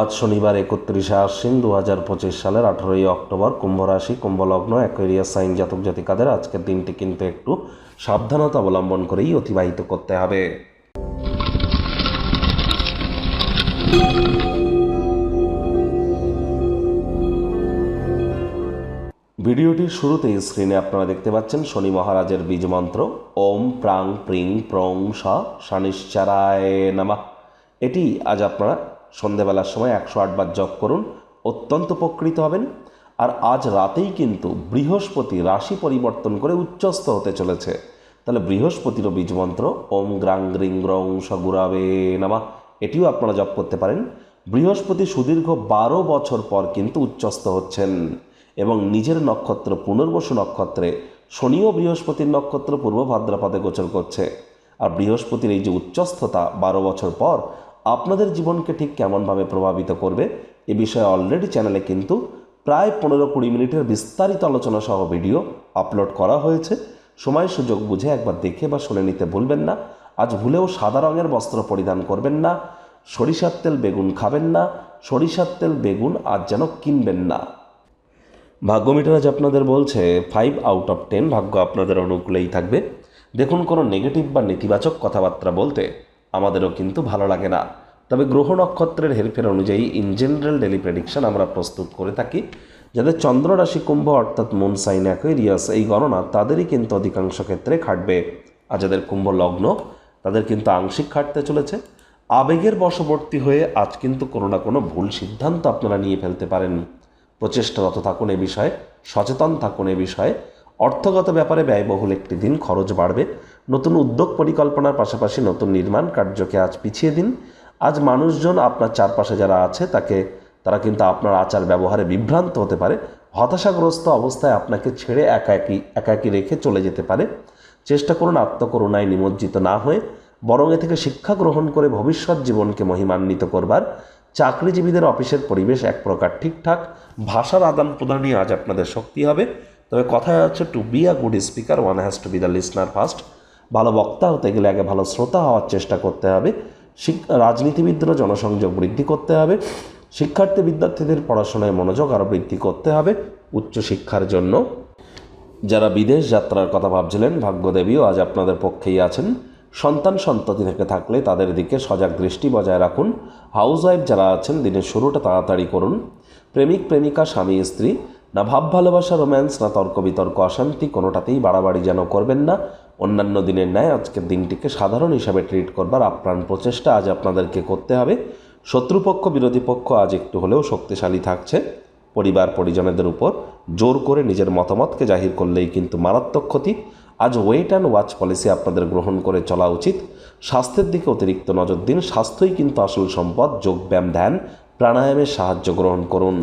আজ শনিবার একত্রিশে আশ্বিন দু হাজার পঁচিশ সালের আঠারোই অক্টোবর কুম্ভ রাশি কুম্ভলগ্ন, অ্যাকোয়ারিয়াস সাইন জাতক জাতিকাদের আজকের দিনটি কিন্তু একটু সাবধানতা অবলম্বন করেই অতিবাহিত করতে হবে। ভিডিওটির শুরুতেই স্ক্রিনে আপনারা দেখতে পাচ্ছেন শনি মহারাজের বীজ মন্ত্র ওম প্রাং প্রিং প্রং স নামা। এটি আজ আপনারা সন্ধেবেলার সময় একশো আটবার জপ করুন, অত্যন্ত উপকৃত হবেন। আর আজ রাতেই কিন্তু বৃহস্পতি রাশি পরিবর্তন করে উচ্চস্থ হতে চলেছে। তাহলে বৃহস্পতিরও বীজ মন্ত্র, ওম গ্রাং গ্রিং গ্রং সগুরাবে নামা, এটিও আপনারা জপ করতে পারেন। বৃহস্পতি সুদীর্ঘ বারো বছর পর কিন্তু উচ্চস্থ হচ্ছেন এবং নিজের নক্ষত্র, পুনর্বসু নক্ষত্রে শনি ও বৃহস্পতির নক্ষত্র, পূর্ব ভাদ্রপদে গোচর করছে। আর বৃহস্পতির এই যে উচ্চস্থতা বারো বছর পর আপনাদের জীবনকে ঠিক কেমনভাবে প্রভাবিত করবে এ বিষয়ে অলরেডি চ্যানেলে কিন্তু প্রায় পনেরো কুড়ি মিনিটের বিস্তারিত আলোচনা সহ ভিডিও আপলোড করা হয়েছে। সময় সুযোগ বুঝে একবার দেখে বা শুনে নিতে ভুলবেন না। আজ ভুলেও সাদা রঙের বস্ত্র পরিধান করবেন না। সরিষার তেল বেগুন খাবেন না। সরিষার তেল বেগুন আজ যেন কিনবেন না। ভাগ্য মিটার আজ আপনাদের বলছে ফাইভ আউট অফ টেন ভাগ্য আপনাদের অনুকূলেই থাকবে। দেখুন কোনো নেগেটিভ বা নেতিবাচক কথাবার্তা বলতে। আমাদেরও কিন্তু ভালো লাগে না। তবে গ্রহ নক্ষত্রের হেরফের অনুযায়ী ইন জেনারেল ডেলি প্রেডিকশন আমরা প্রস্তুত করে থাকি। যাদের চন্দ্র রাশি কুম্ভ অর্থাৎ মুন সাইন অ্যাকোয়ারিয়াস এই গণনা তাদেরই কিন্তু অধিকাংশ ক্ষেত্রে খাটবে। আর যাদের কুম্ভ লগ্ন, তাদের কিন্তু আংশিক খাটতে চলেছে। আবেগের বশবর্তী হয়ে আজ কিন্তু কোনো না কোনো ভুল সিদ্ধান্ত আপনারা নিয়ে ফেলতে পারেন। প্রচেষ্টারত থাকুন এ বিষয়ে, সচেতন থাকুন এ বিষয়ে অর্থগত ব্যাপারে ব্যয়বহুল একটি দিন খরচ বাড়বে। নতুন উদ্যোগ পরিকল্পনার পাশাপাশি নতুন নির্মাণ কার্যকে আজ পিছিয়ে দিন। আজ মানুষজন আপনার চারপাশে যারা আছে, তাকে, তারা কিন্তু আপনার আচার ব্যবহারে বিভ্রান্ত হতে পারে। হতাশাগ্রস্ত অবস্থায় আপনাকে ছেড়ে একাকি একাকি রেখে চলে যেতে পারে। চেষ্টা করুন আত্মকরুণায় নিমজ্জিত না হয়ে, বরং এ থেকে শিক্ষা গ্রহণ করে ভবিষ্যৎ জীবনকে মহিমান্বিত করবার। চাকরিজীবীদের অফিসের পরিবেশ এক প্রকার ঠিকঠাক। ভাষার আদান প্রদানই আজ আপনাদের শক্তি হবে। তবে কথায় হচ্ছে to be a good speaker one has to be the listener first ভালো বক্তা হতে গেলে আগে ভালো শ্রোতা হওয়ার চেষ্টা করতে হবে। রাজনীতিবিদদেরও জনসংযোগ বৃদ্ধি করতে হবে। শিক্ষার্থী বিদ্যার্থীদের পড়াশোনায় মনোযোগ আরও বৃদ্ধি করতে হবে উচ্চশিক্ষার জন্য। যারা বিদেশ যাত্রার কথা ভাবছিলেন, ভাগ্যদেবীও আজ আপনাদের পক্ষেই আছেন। সন্তান সন্ততি থেকে থাকলে তাদের দিকে সজাগ দৃষ্টি বজায় রাখুন। হাউস ওয়াইফ যারা আছেন, দিনের শুরুটা তাড়াতাড়ি করুন। প্রেমিক, প্রেমিকা, স্বামী, স্ত্রী না ভাব, ভালোবাসা রোম্যান্স না তর্ক, বিতর্ক, অশান্তি, কোনোটাতেই বাড়াবাড়ি যেন করবেন না। অন্যান্য দিনের ন্যায় আজকের দিনটিকে সাধারণ হিসাবে ট্রিট করবার আপ্রাণ প্রচেষ্টা আজ আপনাদেরকে করতে হবে। শত্রুপক্ষ, বিরোধী পক্ষ আজ একটু হলেও শক্তিশালী থাকছে। পরিবার, পরিজনেদের উপর জোর করে নিজের মতামতকে জাহির করলেই কিন্তু মারাত্মক ক্ষতি। আজ ওয়েট অ্যান্ড ওয়াচ পলিসি আপনাদের গ্রহণ করে চলা উচিত। স্বাস্থ্যের দিকে অতিরিক্ত নজর দিন। স্বাস্থ্যই কিন্তু আসল সম্পদ। যোগব্যায়াম ধ্যান, প্রাণায়ামের সাহায্য গ্রহণ করুন।